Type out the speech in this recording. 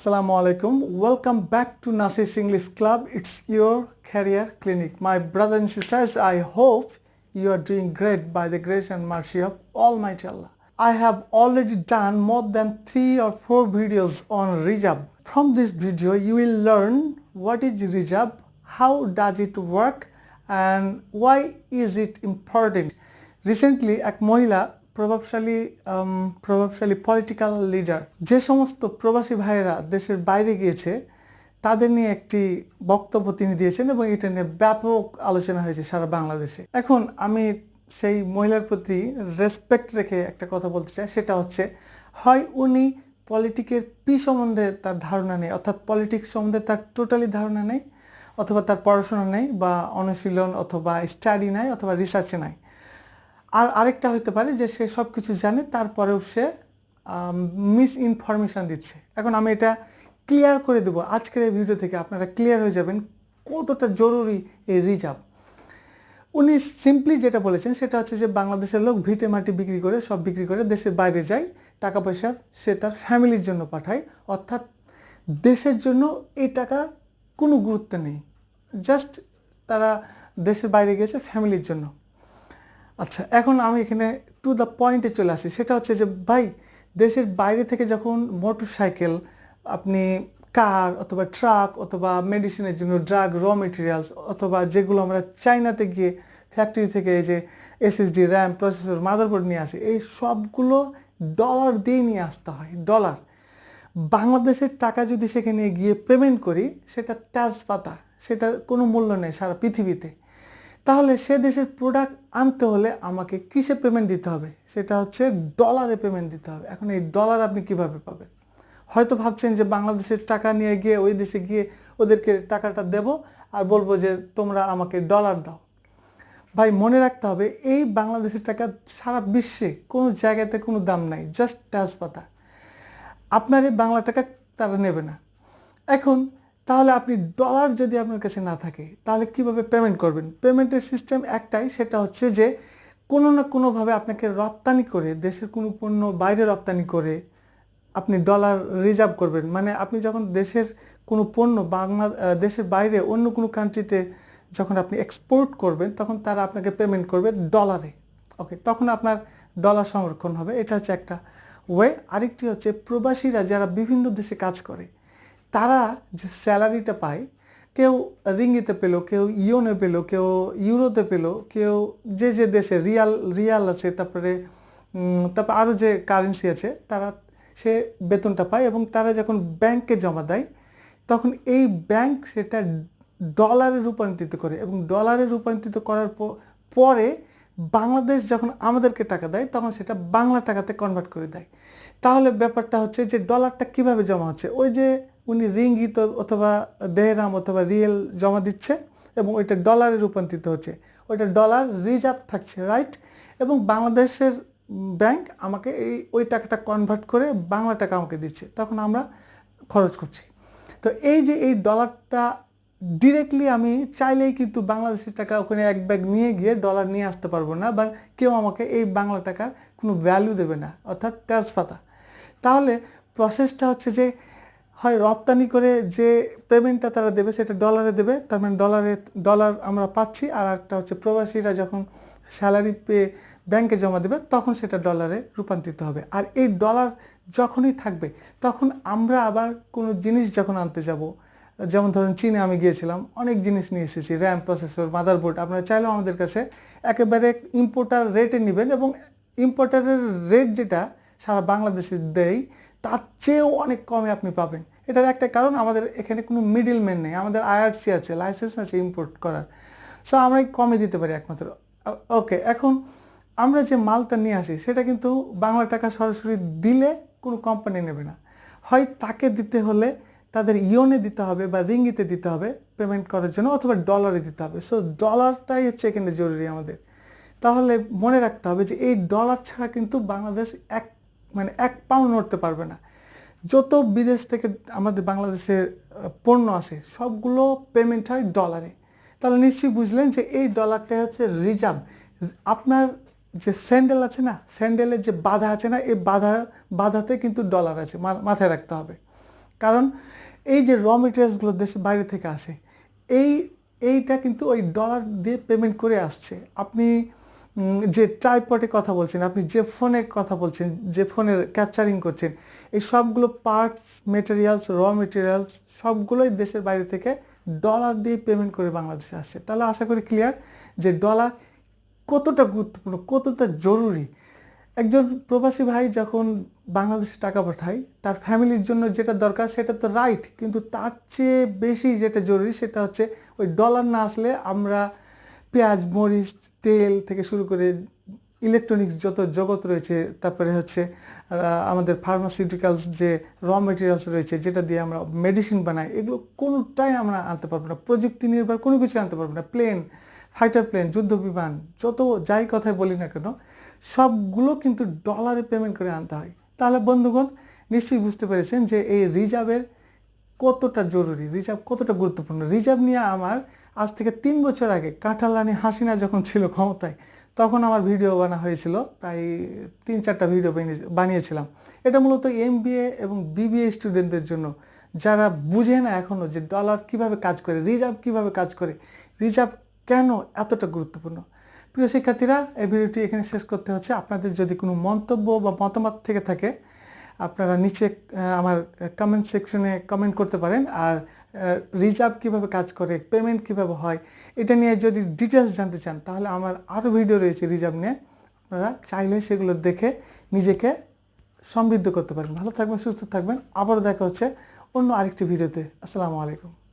Assalamu alaikum. Welcome back to Nasi's English Club. It's your career clinic. My brothers and sisters, I hope you are doing great by the grace and mercy of Almighty Allah. I have already done more than three or four videos on Rijab. From this video, you will learn what is Rijab, how does it work, and why is it important. Recently এক মহিলা প্রভাবশালী প্রভাবশালী political leader যে সমস্ত প্রবাসী ভাইয়েরা দেশের বাইরে গিয়েছে, তাদের নিয়ে একটি বক্তব্য তিনি দিয়েছেন এবং এটা নিয়ে ব্যাপক আলোচনা হয়েছে সারা বাংলাদেশে। এখন আমি সেই মহিলার প্রতি রেসপেক্ট রেখে একটা কথা বলতে চাই, সেটা হচ্ছে, হয় উনি পলিটিকের পি সম্বন্ধে তার ধারণা নেই, অর্থাৎ পলিটিক্স সম্বন্ধে তার টোটালি ধারণা নেই, অথবা তার পড়াশোনা নেই, বা অনুশীলন অথবা স্টাডি নাই, অথবা রিসার্চে নাই। আর আরেকটা হতে পারে যে সে সব কিছু জানে, তারপরেও সে মিস ইনফরমেশান দিচ্ছে। এখন আমি এটা ক্লিয়ার করে দেবো। আজকের এই ভিডিও থেকে আপনারা ক্লিয়ার হয়ে যাবেন কতটা জরুরি এই রিজার্ভ। উনি সিম্পলি যেটা বলেছেন, সেটা হচ্ছে যে বাংলাদেশের লোক ভিটে মাটি বিক্রি করে, সব বিক্রি করে দেশের বাইরে যায়, টাকা পয়সা সে তার ফ্যামিলির জন্য পাঠায়। অর্থাৎ দেশের জন্য এই টাকা কোনো গুরুত্ব নেই। জাস্ট তারা দেশের বাইরে গেছে ফ্যামিলির জন্য। আচ্ছা এখন আমি এখানে টু দ্য পয়েন্টে চলে আসি। সেটা হচ্ছে যে, ভাই, দেশের বাইরে থেকে যখন মোটর সাইকেল আপনি কার অথবা ট্রাক অথবা মেডিসিনের জন্য ড্রাগ র মেটেরিয়ালস অথবা যেগুলো আমরা চাইনাতে গিয়ে ফ্যাক্টরি থেকে যে এসএসডি র্যাম প্রসেসর মাদারবোর্ড নিয়ে আসি, এই সবগুলো ডলার দিয়ে নিয়ে আসতে হয় ডলার বাংলাদেশের টাকা যদি সেখানে গিয়ে পেমেন্ট করি, সেটা তেজপাতা সেটার কোনো মূল্য নেই সারা পৃথিবীতে। তাহলে সে দেশের প্রোডাক্ট আনতে হলে আমাকে কিসে পেমেন্ট দিতে হবে? সেটা হচ্ছে ডলারে পেমেন্ট দিতে হবে। এখন এই ডলার আপনি কীভাবে পাবেন? হয়তো ভাবছেন যে বাংলাদেশের টাকা নিয়ে গিয়ে, ওই দেশে গিয়ে ওদেরকে টাকাটা দেব আর বলব যে তোমরা আমাকে ডলার দাও। ভাই, মনে রাখতে হবে, এই বাংলাদেশের টাকা সারা বিশ্বে কোনো জায়গাতে কোনো দাম নাই জাস্ট তেজপাতা। আপনার এই বাংলা টাকা তারা নেবে না। এখন তাহলে আপনি ডলার যদি আপনার কাছে না থাকে, তাহলে কীভাবে পেমেন্ট করবেন? পেমেন্টের সিস্টেম একটাই, সেটা হচ্ছে যে কোনো না কোনোভাবে আপনাকে রপ্তানি করে, দেশের কোনো পণ্য বাইরে রপ্তানি করে আপনি ডলার রিজার্ভ করবেন। মানে আপনি যখন দেশের কোনো পণ্য বাংলা দেশের বাইরে অন্য কোনো কান্ট্রিতে যখন আপনি এক্সপোর্ট করবেন, তখন তারা আপনাকে পেমেন্ট করবে ডলারে ওকে তখন আপনার ডলার সংরক্ষণ হবে। এটা হচ্ছে একটা ওয়ে আরেকটি হচ্ছে প্রবাসীরা যারা বিভিন্ন দেশে কাজ করে তারা যে স্যালারিটা পায়, কেউ রিঙ্গিতে পেল, কেউ ইওনে পেল, কেউ ইউরোতে পেল, কেউ যে যে দেশে রিয়াল রিয়াল আছে, তারপরে তারপর আরও যে কারেন্সি আছে, তারা সে বেতনটা পায় এবং তারা যখন ব্যাংকে জমা দেয়, তখন এই ব্যাংক সেটা ডলারে রূপান্তরিত করে এবং ডলারে রূপান্তরিত করার পরে বাংলাদেশ যখন আমাদেরকে টাকা দেয়, তখন সেটা বাংলা টাকাতে কনভার্ট করে দেয়। তাহলে ব্যাপারটা হচ্ছে যে ডলারটা কীভাবে জমা হচ্ছে? ওই যে উনি রিঙ্গিত অথবা দেহরাম অথবা রিয়েল জমা দিচ্ছে এবং ওইটা ডলারে রূপান্তরিত হচ্ছে। ওইটা ডলার রিজার্ভ থাকছে, রাইট? এবং বাংলাদেশের ব্যাংক আমাকে এই, ওই টাকাটা কনভার্ট করে বাংলা টাকা আমাকে দিচ্ছে। তখন আমরা খরচ করছি। তো এই যে এই ডলারটা ডিরেক্টলি আমি চাইলেই কিন্তু বাংলাদেশের টাকা ওখানে এক ব্যাগ নিয়ে গিয়ে ডলার নিয়ে আসতে পারব না বা কেউ আমাকে এই বাংলা টাকার কোনো ভ্যালু দেবে না, অর্থাৎ তেজপাতা। তাহলে প্রসেসটা হচ্ছে যে হয় রপ্তানি করে যে পেমেন্টটা তারা দেবে সেটা ডলারে দেবে, তার মানে ডলারে ডলার আমরা পাচ্ছি আর একটা হচ্ছে প্রবাসীরা যখন স্যালারি পেয়ে ব্যাংকে জমা দেবে তখন সেটা ডলারে রূপান্তরিত হবে। আর এই ডলার যখনই থাকবে, তখন আমরা আবার কোনো জিনিস যখন আনতে যাব, যেমন ধরুন চীনে আমি গিয়েছিলাম, অনেক জিনিস নিয়ে এসেছি র্যাম প্রসেসর মাদারবোর্ড আপনারা চাইলেও আমাদের কাছে একেবারে ইম্পোর্টার রেটে নেবেন এবং ইম্পোর্টারের রেট যেটা সারা বাংলাদেশে দেয় তার চেয়েও অনেক কমে আপনি পাবেন। এটার একটা কারণ আমাদের এখানে কোনো মিডিল ম্যান নেই, আমাদের আইআরসি আছে লাইসেন্স আছে ইম্পোর্ট করার। সো আমরা কমে দিতে পারি একমাত্র। ওকে এখন আমরা যে মালটা নিয়ে আসি, সেটা কিন্তু বাংলা টাকা সরাসরি দিলে কোনো কোম্পানি নেবে না। হয় তাকে দিতে হলে তাদের ইয়নে দিতে হবে বা রিঙ্গিতে দিতে হবে পেমেন্ট করার জন্য অথবা ডলারে দিতে হবে। সো ডলারটাই হচ্ছে এখানে জরুরি আমাদের। তাহলে মনে রাখতে হবে যে এই ডলার ছাড়া কিন্তু বাংলাদেশ এক মানে এক পাউন্ড নড়তে পারবে না। যত বিদেশ থেকে আমাদের বাংলাদেশে পণ্য আসে, সবগুলো পেমেন্ট হয় ডলারে তাহলে নিশ্চয়ই বুঝলেন যে এই ডলারটাই হচ্ছে রিজার্ভ আপনার যে স্যান্ডেল আছে না স্যান্ডেলের যে বাধা আছে না, এই বাধা, বাধাতে কিন্তু ডলার আছে মাথায় রাখতে হবে। কারণ এই যে র মেটেরিয়ালসগুলো দেশের বাইরে থেকে আসে, এই, এইটা কিন্তু ওই ডলার দিয়ে পেমেন্ট করে আসছে। আপনি যে ট্রাইপটে কথা বলছেন, আপনি যে ফোনে কথা বলছেন, যে ফোনের ক্যাপচারিং করছেন, এই সবগুলো পার্টস মেটেরিয়ালস র মেটেরিয়ালস সবগুলোই দেশের বাইরে থেকে ডলার দিয়ে পেমেন্ট করে বাংলাদেশে আসছে। তাহলে আশা করি ক্লিয়ার যে ডলার কতটা গুরুত্বপূর্ণ, কতটা জরুরি। একজন প্রবাসী ভাই যখন বাংলাদেশে টাকা পাঠায়, তার ফ্যামিলির জন্য যেটা দরকার সেটা তো রাইট কিন্তু তার চেয়ে বেশি যেটা জরুরি সেটা হচ্ছে ওই ডলার না আসলে আমরা পেঁয়াজ, মরিচ, তেল থেকে শুরু করে ইলেকট্রনিক্স যত জগৎ রয়েছে, তারপরে হচ্ছে আমাদের ফার্মাসিউটিক্যালস যে র মেটেরিয়ালস রয়েছে, যেটা দিয়ে আমরা মেডিসিন বানাই, এগুলো কোনোটাই আমরা আনতে পারব না। প্রযুক্তি নির্ভর, কোনো কিছু আনতে পারব না। প্লেন ফাইটার প্লেন যুদ্ধ বিমান, যত যাই কথাই বলি না কেন, সবগুলো কিন্তু ডলারে পেমেন্ট করে আনতে হয়। তাহলে বন্ধুগণ, নিশ্চয়ই বুঝতে পেরেছেন যে এই রিজার্ভের কতটা জরুরি রিজার্ভ কতটা গুরুত্বপূর্ণ। রিজার্ভ নিয়ে আমার আজ থেকে তিন বছর আগে কাঁঠাল রানী হাসিনা যখন ছিল ক্ষমতায়, তখন আমার ভিডিও বানা হয়েছিল প্রায় তিন চারটা ভিডিও বানিয়ে- বানিয়েছিলাম। এটা মূলত এমবিএ এবং বিবিএ স্টুডেন্টদের জন্য। যারা বুঝে না এখনও যে ডলার কীভাবে কাজ করে রিজার্ভ কীভাবে কাজ করে রিজার্ভ কেন এতটা গুরুত্বপূর্ণ? প্রিয় শিক্ষার্থীরা, এই ভিডিওটি এখানে শেষ করতে হচ্ছে। আপনাদের যদি কোনো মন্তব্য বা মতামত থেকে থাকে, আপনারা নিচে আমার কমেন্ট সেকশনে কমেন্ট করতে পারেন। আর রিজার্ভ কীভাবে কাজ করে পেমেন্ট কীভাবে হয়, এটা নিয়ে যদি ডিটেলস জানতে চান, তাহলে আমার আরও ভিডিও রয়েছে রিজার্ভ নিয়ে। আপনারা চাইলে সেগুলো দেখে নিজেকে সমৃদ্ধ করতে পারেন। ভালো থাকবেন, সুস্থ থাকবেন। আবারও দেখা হচ্ছে অন্য আরেকটি ভিডিওতে আসসালামু আলাইকুম।